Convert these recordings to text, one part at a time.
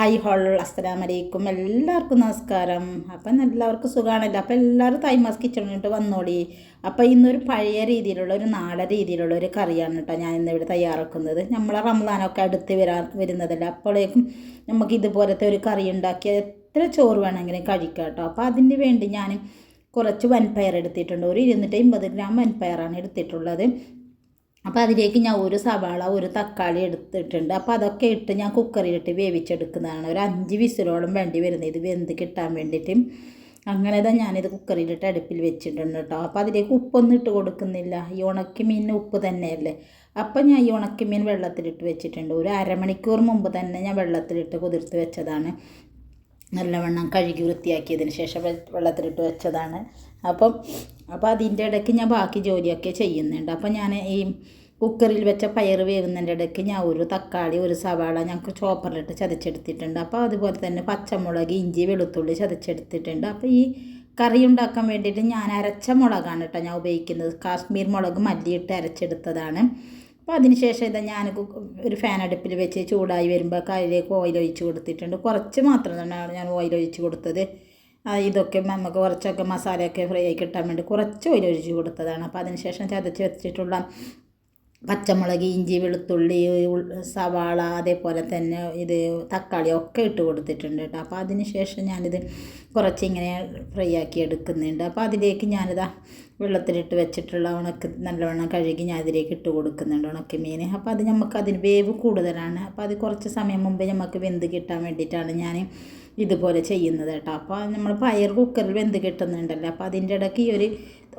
Hi whole അസ്സലാം വലൈക്കും എല്ലാവർക്കും നമസ്കാരം. അപ്പം എല്ലാവർക്കും സുഖമാണല്ലോ അപ്പം എല്ലാവരും തൈമാസ് കിച്ചണിട്ട് വന്നോളി. അപ്പോൾ ഇന്നൊരു പഴയ രീതിയിലുള്ള ഒരു നാടൻ രീതിയിലുള്ള ഒരു കറിയാണ് കേട്ടോ ഞാൻ ഇന്നിവിടെ തയ്യാറാക്കുന്നത്. നമ്മളെ റംസാനൊക്കെ അടുത്ത് വരാ വരുന്നതല്ല. അപ്പോഴേക്കും നമുക്ക് ഇതുപോലത്തെ ഒരു കറി ഉണ്ടാക്കി എത്ര ചോറ് വേണമെങ്കിലും കഴിക്കാം കേട്ടോ. അപ്പോൾ അതിന് വേണ്ടി ഞാൻ കുറച്ച് വൻപയർ എടുത്തിട്ടുണ്ട്. ഒരു ഇരുന്നൂറ്റി അമ്പത് ഗ്രാം വൻപയറാണ് എടുത്തിട്ടുള്ളത്. അപ്പോൾ അതിലേക്ക് ഞാൻ ഒരു സവാള ഒരു തക്കാളി എടുത്തിട്ടുണ്ട്. അപ്പോൾ അതൊക്കെ ഇട്ട് ഞാൻ കുക്കറിലിട്ട് വേവിച്ചെടുക്കുന്നതാണ്. ഒരു അഞ്ച് വിസിലോളം വേണ്ടി വരുന്നത് ഇത് വെന്ത് കിട്ടാൻ വേണ്ടിയിട്ട്. അങ്ങനെ തന്നെ ഞാനിത് കുക്കറിലിട്ട് അടുപ്പിൽ വെച്ചിട്ടുണ്ട് കേട്ടോ. അപ്പോൾ അതിലേക്ക് ഉപ്പൊന്നും ഇട്ട് കൊടുക്കുന്നില്ല. ഈ ഉണക്കി മീൻ ഉപ്പ് തന്നെയല്ലേ? അപ്പം ഞാൻ ഈ ഉണക്കി മീൻ വെള്ളത്തിലിട്ട് വെച്ചിട്ടുണ്ട്. ഒരു അരമണിക്കൂർ മുമ്പ് തന്നെ ഞാൻ വെള്ളത്തിലിട്ട് കുതിർത്ത് വെച്ചതാണ്. നല്ലവണ്ണം കഴുകി വൃത്തിയാക്കിയതിന് ശേഷം വെള്ളത്തിലിട്ട് വെച്ചതാണ്. അപ്പം അപ്പോൾ അതിന്റെ ഇടയ്ക്ക് ഞാൻ ബാക്കി ജോലിയൊക്കെ ചെയ്യുന്നുണ്ട്. അപ്പം ഞാൻ ഈ കുക്കറിൽ വെച്ച പയർ വേവുന്നതിന്റെ ഇടയ്ക്ക് ഞാൻ ഒരു തക്കാളി ഒരു സവാള ഞങ്ങൾക്ക് ചോപ്പറിലിട്ട് ചതച്ചെടുത്തിട്ടുണ്ട്. അപ്പോൾ അതുപോലെ തന്നെ പച്ചമുളക് ഇഞ്ചി വെളുത്തുള്ളി ചതച്ചെടുത്തിട്ടുണ്ട്. അപ്പോൾ ഈ കറി ഉണ്ടാക്കാൻ വേണ്ടിയിട്ട് ഞാൻ അരച്ച മുളകാണ് കേട്ടോ ഞാൻ ഉപയോഗിക്കുന്നത്. കാശ്മീർ മുളക് മല്ലിയിട്ട് അരച്ചെടുത്തതാണ്. അപ്പോൾ അതിനുശേഷം ഇതാ ഞാൻ ഒരു ഫാൻ അടുപ്പിൽ വെച്ച് ചൂടായി വരുമ്പോൾ അതിലേക്ക് ഓയിൽ ഒഴിച്ച് കൊടുത്തിട്ടുണ്ട്. കുറച്ച് മാത്രം തന്നെയാണ് ഞാൻ ഓയിൽ ഒഴിച്ച് കൊടുത്തത്. ഇതൊക്കെ നമുക്ക് കുറച്ചൊക്കെ മസാലയൊക്കെ ഫ്രൈ ആയി കിട്ടാൻ വേണ്ടി കുറച്ച് ഓയിൽ ഒഴിച്ച് കൊടുത്തതാണ്. അപ്പോൾ അതിനുശേഷം ചതച്ച് വെച്ചിട്ടുള്ള പച്ചമുളക് ഇഞ്ചി വെളുത്തുള്ളി സവാള അതേപോലെ തന്നെ ഇത് തക്കാളി ഒക്കെ ഇട്ട് കൊടുത്തിട്ടുണ്ട് കേട്ടോ. അപ്പോൾ അതിന് ശേഷം ഞാനിത് കുറച്ച് ഇങ്ങനെ ഫ്രൈ ആക്കി എടുക്കുന്നുണ്ട്. അപ്പോൾ അതിലേക്ക് ഞാനിതാ വെള്ളത്തിലിട്ട് വെച്ചിട്ടുള്ള ഉണക്ക് നല്ലവണ്ണം കഴുകി ഞാൻ അതിലേക്ക് ഇട്ട് കൊടുക്കുന്നുണ്ട് ഉണക്കി മീൻ അപ്പോൾ അത് നമുക്ക് അതിന് വേവ് കൂടുതലാണ്. അപ്പോൾ അത് കുറച്ച് സമയം മുമ്പേ നമുക്ക് വെന്ത് കിട്ടാൻ വേണ്ടിയിട്ടാണ് ഞാൻ ഇതുപോലെ ചെയ്യുന്നത് കേട്ടോ. അപ്പോൾ നമ്മൾ പയർ കുക്കറിൽ വെന്ത് കിട്ടുന്നുണ്ടല്ലോ. അപ്പോൾ അതിന്റെ ഇടയ്ക്ക് ഈ ഒരു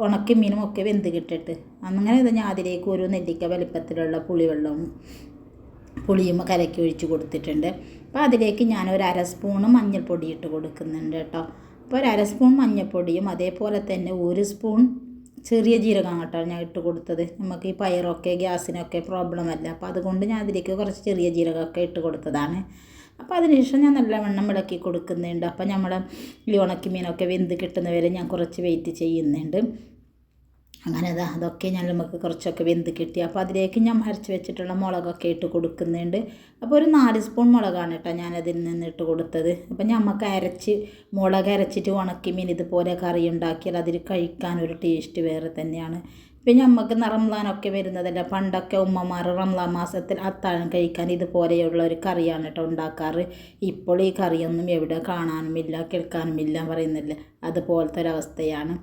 ഉണക്കി മീനും ഒക്കെ വെന്ത് കിട്ടിട്ട് അങ്ങനെ ഞാൻ അതിലേക്ക് ഒരു നെല്ലിക്ക വലിപ്പത്തിലുള്ള പുളിവെള്ളവും പുളിയും കലക്കി ഒഴിച്ച് കൊടുത്തിട്ടുണ്ട്. അപ്പോൾ അതിലേക്ക് ഞാൻ ഒരു അര സ്പൂണ് മഞ്ഞൾപ്പൊടി ഇട്ട് കൊടുക്കുന്നുണ്ട് കേട്ടോ. അപ്പോൾ ഒരു അര സ്പൂൺ മഞ്ഞൾപ്പൊടിയും അതേപോലെ തന്നെ ഒരു സ്പൂൺ ചെറിയ ജീരകം കേട്ടോ ഞാൻ ഇട്ട് കൊടുത്തത്. നമുക്ക് ഈ പയറൊക്കെ ഗ്യാസിനൊക്കെ പ്രോബ്ലം അല്ല. അപ്പോൾ അതുകൊണ്ട് ഞാൻ അതിലേക്ക് കുറച്ച് ചെറിയ ജീരകമൊക്കെ ഇട്ട് കൊടുത്തതാണ്. അപ്പോൾ അതിനുശേഷം ഞാൻ നല്ല നല്ലവണ്ണം ഇളക്കി കൊടുക്കുന്നുണ്ട്. അപ്പോൾ നമ്മൾ ഈ ഉണക്കി മീനൊക്കെ വെന്ത് കിട്ടുന്നവരെ ഞാൻ കുറച്ച് വെയിറ്റ് ചെയ്യുന്നുണ്ട്. അങ്ങനെ അതാ അതൊക്കെ ഞാൻ നമുക്ക് കുറച്ചൊക്കെ വെന്ത് കിട്ടി. അപ്പോൾ അതിലേക്ക് ഞാൻ അരച്ച് വെച്ചിട്ടുള്ള മുളകൊക്കെ ഇട്ട് കൊടുക്കുന്നുണ്ട്. അപ്പോൾ ഒരു നാല് സ്പൂൺ മുളകാണ് കേട്ടോ അതിൽ നിന്ന് ഇട്ട് കൊടുത്തത്. അപ്പോൾ നമുക്ക് അരച്ച് മുളക് അരച്ചിട്ട് ഉണക്കി മീൻ ഇതുപോലെ കറി ഉണ്ടാക്കിയാൽ അതിൽ കഴിക്കാൻ ഒരു ടേസ്റ്റ് വേറെ തന്നെയാണ്. ഇപ്പം നമുക്ക് റംലാനൊക്കെ വരുന്നതല്ല? പണ്ടൊക്കെ ഉമ്മമാർ റംലാൻ മാസത്തിൽ അത്താഴം കഴിക്കാൻ ഇതുപോലെയുള്ള ഒരു കറിയാണ് കേട്ടോ ഉണ്ടാക്കാറ്. ഇപ്പോൾ ഈ കറിയൊന്നും എവിടെ കാണാനുമില്ല കേൾക്കാനുമില്ല പറയുന്നില്ല? അതുപോലത്തെ ഒരവസ്ഥയാണ്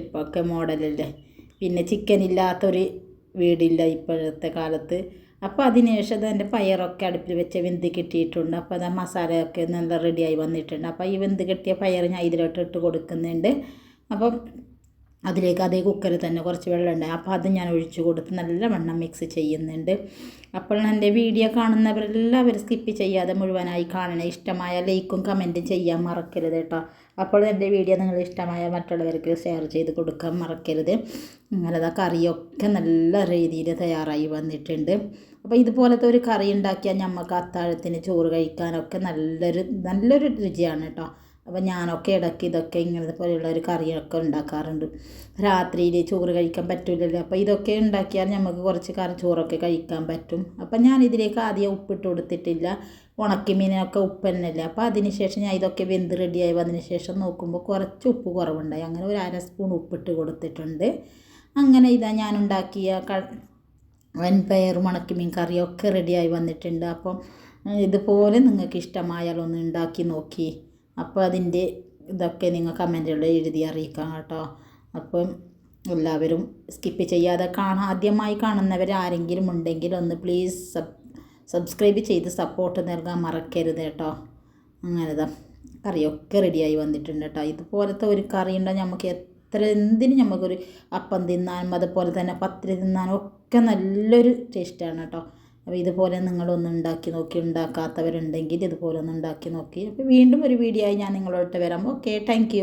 ഇപ്പോഴൊക്കെ മോഡലല്ലേ? പിന്നെ ചിക്കൻ ഇല്ലാത്തൊരു വീടില്ല ഇപ്പോഴത്തെ കാലത്ത്. അപ്പോൾ അതിനുശേഷം എന്റെ പയറൊക്കെ അടുപ്പിൽ വെച്ച് വെന്ത് കിട്ടിയിട്ടുണ്ട്. അപ്പോൾ അത് മസാലയൊക്കെ നല്ല റെഡിയായി വന്നിട്ടുണ്ട്. അപ്പോൾ ഈ വെന്ത് കിട്ടിയ പയർ ഞാൻ ഇതിലോട്ട് ഇട്ട് കൊടുക്കുന്നുണ്ട്. അപ്പം അതിലേക്ക് അതേ കുക്കറിൽ തന്നെ കുറച്ച് വെള്ളം ഉണ്ട്. അപ്പോൾ അത് ഞാൻ ഒഴിച്ചു കൊടുത്ത് നല്ല വെണ്ണം മിക്സ് ചെയ്യുന്നുണ്ട്. അപ്പോൾ എന്റെ വീഡിയോ കാണുന്നവരെല്ലാവരും സ്കിപ്പ് ചെയ്യാതെ മുഴുവനായി കാണണേ. ഇഷ്ടമായ ലൈക്കും കമന്റും ചെയ്യാൻ മറക്കരുത് കേട്ടോ. അപ്പോൾ എന്റെ വീഡിയോ നിങ്ങൾ ഇഷ്ടമായ മറ്റുള്ളവർക്ക് ഷെയർ ചെയ്ത് കൊടുക്കാൻ മറക്കരുത്. അങ്ങനെ കറിയൊക്കെ നല്ല രീതിയിൽ തയ്യാറായി വന്നിട്ടുണ്ട്. അപ്പോൾ ഇതുപോലത്തെ ഒരു കറി ഉണ്ടാക്കിയാൽ നമുക്ക് അത്താഴത്തിന് ചോറ് കഴിക്കാനൊക്കെ നല്ലൊരു നല്ലൊരു രുചിയാണ് കേട്ടോ. അപ്പോൾ ഞാനൊക്കെ ഇടയ്ക്ക് ഇതൊക്കെ ഇങ്ങനത്തെ പോലെയുള്ള ഒരു കറിയൊക്കെ ഉണ്ടാക്കാറുണ്ട്. രാത്രിയിൽ ചോറ് കഴിക്കാൻ പറ്റില്ലല്ലോ അപ്പോൾ ഇതൊക്കെ ഉണ്ടാക്കിയാൽ നമുക്ക് കുറച്ച് കറി ചോറൊക്കെ കഴിക്കാൻ പറ്റും. അപ്പം ഞാൻ ഇതിലേക്ക് ആദ്യം ഉപ്പിട്ട് കൊടുത്തിട്ടില്ല. ഉണക്കി മീനൊക്കെ ഉപ്പ് തന്നെയല്ലേ അപ്പോൾ അതിന് ശേഷം ഞാൻ ഇതൊക്കെ വെന്ത് റെഡിയായി വന്നതിന് ശേഷം നോക്കുമ്പോൾ കുറച്ച് ഉപ്പ് കുറവുണ്ടായി. അങ്ങനെ ഒരു അര സ്പൂൺ ഉപ്പിട്ട് കൊടുത്തിട്ടുണ്ട്. അങ്ങനെ ഇതാ ഞാൻ ഉണ്ടാക്കിയ ക വൻപയർ മീൻ കറിയൊക്കെ റെഡിയായി വന്നിട്ടുണ്ട്. അപ്പം ഇതുപോലെ നിങ്ങൾക്ക് ഇഷ്ടമായാലൊന്ന് ഉണ്ടാക്കി നോക്കി. അപ്പോൾ അതിന്റെ ഇതൊക്കെ നിങ്ങൾ കമന്റുകളിൽ എഴുതി അറിയിക്കാം കേട്ടോ. അപ്പം എല്ലാവരും സ്കിപ്പ് ചെയ്യാതെ കാണാൻ ആദ്യമായി കാണുന്നവർ ആരെങ്കിലും ഉണ്ടെങ്കിൽ ഒന്ന് പ്ലീസ് സബ് സബ്സ്ക്രൈബ് ചെയ്ത് സപ്പോർട്ട് നൽകാൻ മറക്കരുത് കേട്ടോ. അങ്ങനെതാ. കറിയൊക്കെ റെഡിയായി വന്നിട്ടുണ്ട് കേട്ടോ. ഇതുപോലത്തെ ഒരു കറി ഉണ്ടെങ്കിൽ നമുക്ക് എത്ര എന്തിനും നമുക്കൊരു അപ്പം തിന്നാനും അതുപോലെ തന്നെ പത്തിരി തിന്നാനും ഒക്കെ നല്ലൊരു ടേസ്റ്റാണ് കേട്ടോ. അപ്പോൾ ഇതുപോലെ നിങ്ങളൊന്ന് ഉണ്ടാക്കി നോക്കി ഉണ്ടാക്കാത്തവരുണ്ടെങ്കിൽ ഇതുപോലെ ഒന്ന് ഉണ്ടാക്കി നോക്കി. അപ്പോൾ വീണ്ടും ഒരു വീഡിയോ ആയി ഞാൻ നിങ്ങളോട്ട് വരാം. Okay thank